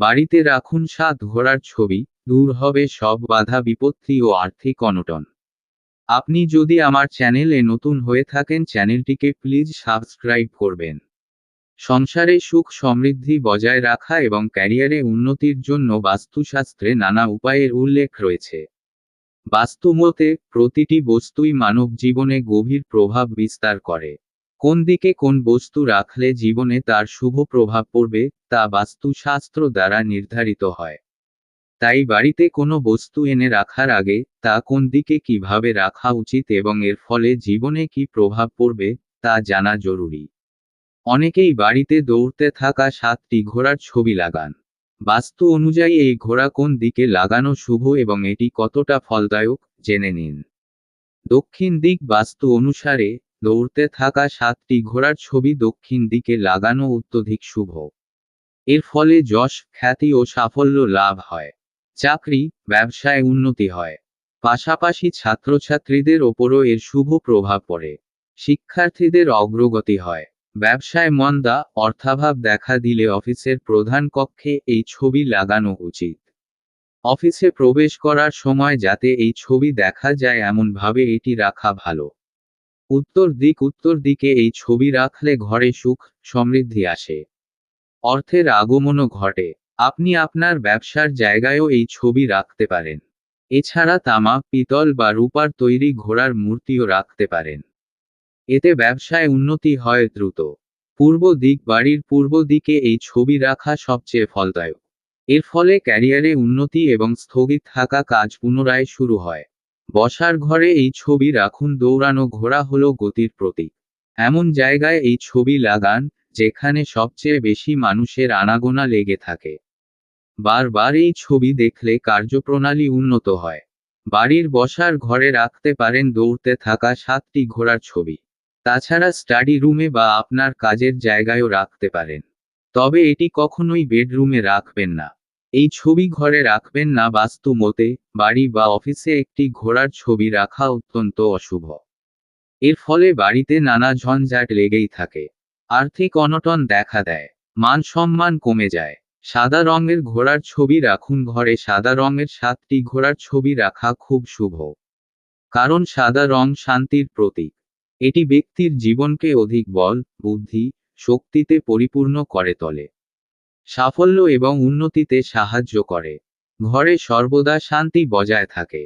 বাড়িতে রাখুন সাত ঘোড়ার ছবি, দূর হবে সব বাধা বিপত্তি ও আর্থিক অনটন। আপনি যদি আমার চ্যানেলে নতুন হয়ে থাকেন চ্যানেলটিকে প্লিজ সাবস্ক্রাইব করবেন। সংসারে সুখ সমৃদ্ধি বজায় রাখা এবং ক্যারিয়ারে উন্নতির জন্য বাস্তুশাস্ত্রে নানা উপায়ের উল্লেখ রয়েছে। বাস্তুমতে প্রতিটি বস্তুই মানব জীবনে গভীর প্রভাব বিস্তার করে। কোন দিকে কোন বস্তু রাখলে জীবনে তার শুভ প্রভাব পড়বে, তা বাস্তুশাস্ত্র দ্বারা নির্ধারিত হয়। তাই বাড়িতে কোনো বস্তু এনে রাখার আগে, তা কোন দিকে কীভাবে রাখা উচিত এবং এর ফলে জীবনে কি প্রভাব পড়বে, তা জানা জরুরি। অনেকেই বাড়িতে দৌড়তে থাকা সাতটি ঘোড়ার ছবি লাগান। বাস্তু অনুযায়ী এই ঘোড়া কোন দিকে লাগানো শুভ এবং এটি কতটা ফলদায়ক, জেনে নিন। দক্ষিণ দিক বাস্তু অনুসারে দৌড়তে থাকা সাতটি ঘোড়ার ছবি দক্ষিণ দিকে লাগানো অত্যধিক শুভ। এর ফলে যশ, খ্যাতি ও সাফল্য লাভ হয়। চাকরি, ব্যবসায় উন্নতি হয়। পাশাপাশি ছাত্রছাত্রীদের ওপরও এর শুভ প্রভাব পড়ে। শিক্ষার্থীদের অগ্রগতি হয়। ব্যবসায় মন্দা, অর্থাভাব দেখা দিলে অফিসের প্রধান কক্ষে এই ছবি লাগানো উচিত। অফিসে প্রবেশ করার সময় যাতে এই ছবি দেখা যায় এমনভাবে এটি রাখা ভালো। উত্তর দিক উত্তর দিকে এই ছবি রাখলে ঘরে সুখ, সমৃদ্ধি আসে। অর্থের আগমনও ঘটে। আপনি আপনার ব্যবসার জায়গায়ও এই ছবি রাখতে পারেন। এছাড়া তামা, পিতল বা রূপার তৈরি ঘোড়ার মূর্তিও রাখতে পারেন। এতে ব্যবসায় উন্নতি হয় দ্রুত। পূর্ব দিক, বাড়ির পূর্ব দিকে এই ছবি রাখা সবচেয়ে ফলদায়ক। এর ফলে ক্যারিয়ারে উন্নতি এবং স্থগিত থাকা কাজ পুনরায় শুরু হয়। বসার ঘরে এই ছবি রাখুন, দৌড়ানো ঘোড়া হলো গতির প্রতীক। এমন জায়গায় এই ছবি লাগান, যেখানে সবচেয়ে বেশি মানুষের আনাগোনা লেগে থাকে। বারবার এই ছবি দেখলে কার্যপ্রণালী উন্নত হয়। বাড়ির বসার ঘরে রাখতে পারেন দৌড়তে থাকা সাতটি ঘোড়ার ছবি। তাছাড়া স্টাডি রুমে বা আপনার কাজের জায়গায়ও রাখতে পারেন। তবে এটি কখনোই বেডরুমে রাখবেন না। এই ছবি ঘরে রাখবেন না বাস্তু মতে, বাড়ি বা অফিসে একটি ঘোড়ার ছবি রাখা অত্যন্ত অশুভ। এর ফলে বাড়িতে নানা ঝঞ্ঝাট লেগেই থাকে। আর্থিক অনটন দেখা দেয় মান সম্মান কমে যায়। সাদা রঙের ঘোড়ার ছবি রাখুন ঘরে, সাদা রঙের সাতটি ঘোড়ার ছবি রাখা খুব শুভ। কারণ সাদা রং শান্তির প্রতীক। এটি ব্যক্তির জীবনকে অধিক বল, বুদ্ধি, শক্তিতে পরিপূর্ণ করে তোলে। সাফল্য এবং উন্নতিতে সাহায্য করে। ঘরে সর্বদা শান্তি বজায় থাকে।